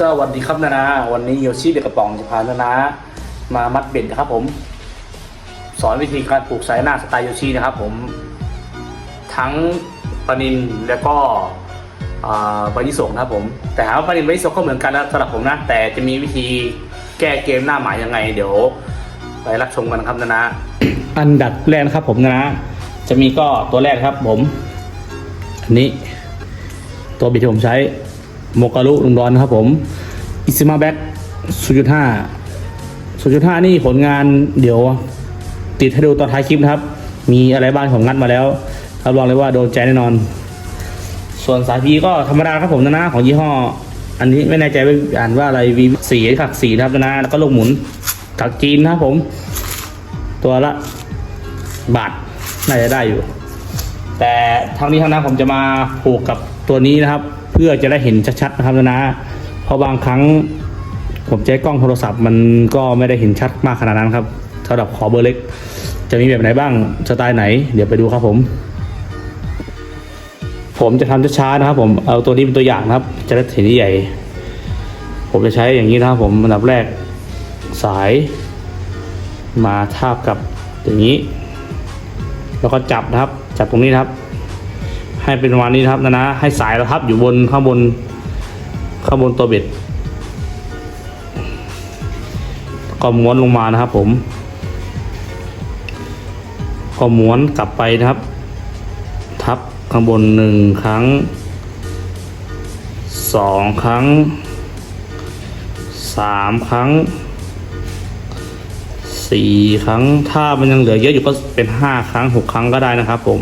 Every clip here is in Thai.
สวัสดีครับนานา วันนี้โยชิเด็กกระป๋องจะพานานา มามัดเบ็ดนะครับผม สอนวิธีการปลูกสายหน้าสไตล์โยชินะครับผม ทั้งปลานินแล้วก็ปลายิสงนะครับผม แต่ถาว่าปลานินปลายิสงก็เหมือนกันนะสำหรับผมนะ แต่จะมีวิธีแก้เกมหน้าหมายยังไง เดี๋ยว ไปรับชมกันนะครับนานา อันดับแรกนะครับผมนานาจะมีก็ตัวแรกครับผม อันนี้ ตัวบิดที่ผมใช้ โมกาลุลุงดอนครับผมอิซิมาแบ็กศูนย์จุดห้าศูนย์จุดห้านี่ผลงานเดี๋ยว ติดให้ดูตอนท้ายคลิปนะครับ มีอะไรบ้างผมงัดมาแล้วรับรองเลยว่าโดนใจแน่นอน ส่วนสายพีก็ธรรมดาครับผมนะนะของยี่ห้อ อันนี้ไม่แน่ใจว่าอ่านว่าอะไรวีสีขักสีนะครับนะนะแล้วก็ลูกหมุนถักจีนนะครับผม ตัวละบาทน่าจะได้อยู่ แต่ทั้งนี้ทั้งนั้นผมจะมาผูกกับตัวนี้นะครับ เพื่อจะได้เห็นชัดๆนะครับนะนะเพราะบางครั้ง ผมใช้กล้องโทรศัพท์มันก็ไม่ได้เห็นชัดมากขนาดนั้นครับสำหรับขอเบอร์เล็ก จะมีแบบไหนบ้างสไตล์ไหน เดี๋ยวไปดูครับผม ผมจะทำช้าๆนะครับ ผมเอาตัวนี้เป็นตัวอย่างนะครับ จะได้เห็นที่ใหญ่ ผมจะใช้อย่างนี้นะครับ ผมอันดับแรกสาย มาทาบกับอย่างนี้ แล้วก็จับนะครับ จับตรงนี้นะครับ ให้เป็นประมาณนี้นะครับนะนะให้สายเราทับอยู่บนข้างบนข้างบนตัวเบ็ดก็ม้วนลงมานะครับ ผมก็ม้วนกลับไปนะครับ ทับข้างบนหนึ่งครั้งสองครั้งสามครั้งสี่ครั้ง ถ้ามันยังเหลือเยอะอยู่ก็เป็นห้าครั้งหกครั้งก็ได้นะครับผม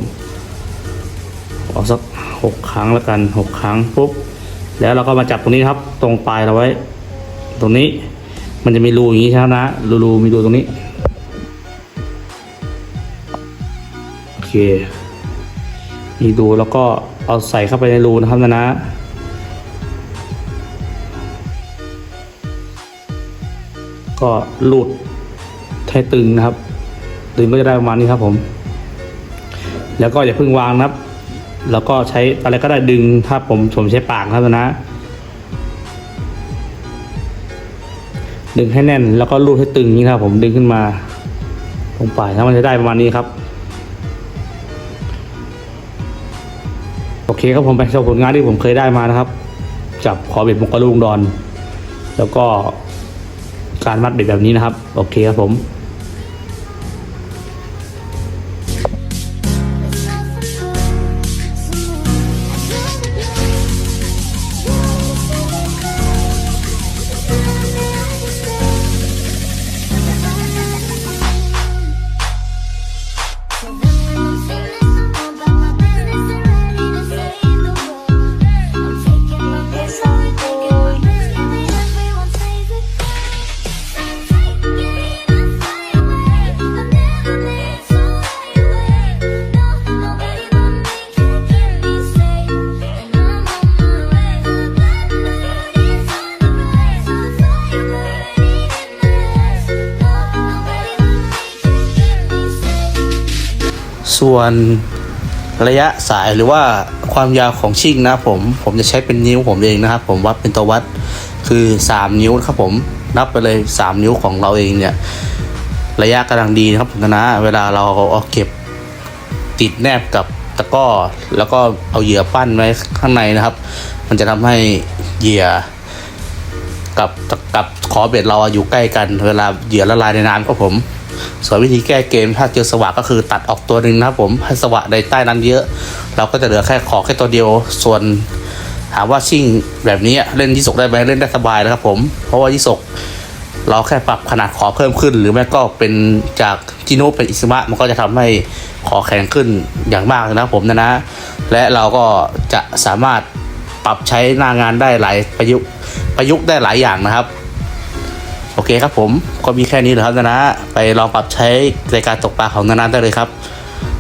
เอาสักหกครั้งแล้วกันหกครั้งปุ๊บแล้วเราก็มาจับตรงนี้ครับ ตรงปลายเราไว้ ตรงนี้มันจะมีรูอย่างนี้ใช่ไหมนะรูรูมีรูตรงนี้โอเคมีรูแล้วก็เอาใส่เข้าไปในรูนะครับนะนะก็หลูดให้ตึงนะครับ ตึงก็จะได้ประมาณนี้ครับผม แล้วก็อย่าเพิ่งวางนะครับ แล้วก็ใช้อะไรก็ได้ดึงถ้าผมผมใช้ปากครับนะ ดึงให้แน่นแล้วก็รูดให้ตึงนี้ครับ ผมดึงขึ้นมาตรงปลายถ้ามันจะได้ประมาณนี้ครับ โอเคครับผมไปชมผลงานที่ผมเคยได้มานะครับ จับขอเบ็ดมกกระลุงดอน แล้วก็การมัดเบ็ดแบบนี้นะครับ โอเคครับผม ส่วนระยะสายหรือว่าความยาวของชิ่งนะผม ผมจะใช้เป็นนิ้วผมเองนะครับ ผมวัดเป็นตัววัดคือ 3 นิ้วครับผมนับไปเลย 3 นิ้วของเราเองเนี่ยระยะกำลังดีนะครับผมนะเวลาเราเอาเก็บติดแนบกับตะก้อแล้วก็เอาเหยื่อปั้นไว้ข้างในนะครับ มันจะทำให้เหยื่อกับกับขอเบ็ดเราอะอยู่ใกล้กัน เวลาเหยื่อละลายในน้ำครับผม ส่วนวิธีแก้เกมถ้าเจอสวะก็คือตัดออกตัวหนึ่งนะผมให้สวะในใต้นั้นเยอะ เราก็จะเหลือแค่ขอแค่ตัวเดียว ส่วนถามว่าชิ่งแบบนี้เล่นยิสกได้ไหมเล่นได้สบายนะครับผม เพราะว่ายิสกเราแค่ปรับขนาดขอเพิ่มขึ้น หรือไม่ก็เป็นจากจิโนเป็นอิสมะมันก็จะทำให้ขอแข็งขึ้นอย่างมากนะผมนะนะ และเราก็จะสามารถปรับใช้หน้างานได้หลายประยุกต์ประยุกต์ได้หลายอย่างนะครับ โอเคครับผมก็มีแค่นี้เหรอครับนานะ ไปลองปรับใช้ในการตกปลาของนานาได้เลยครับ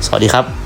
สวัสดีครับ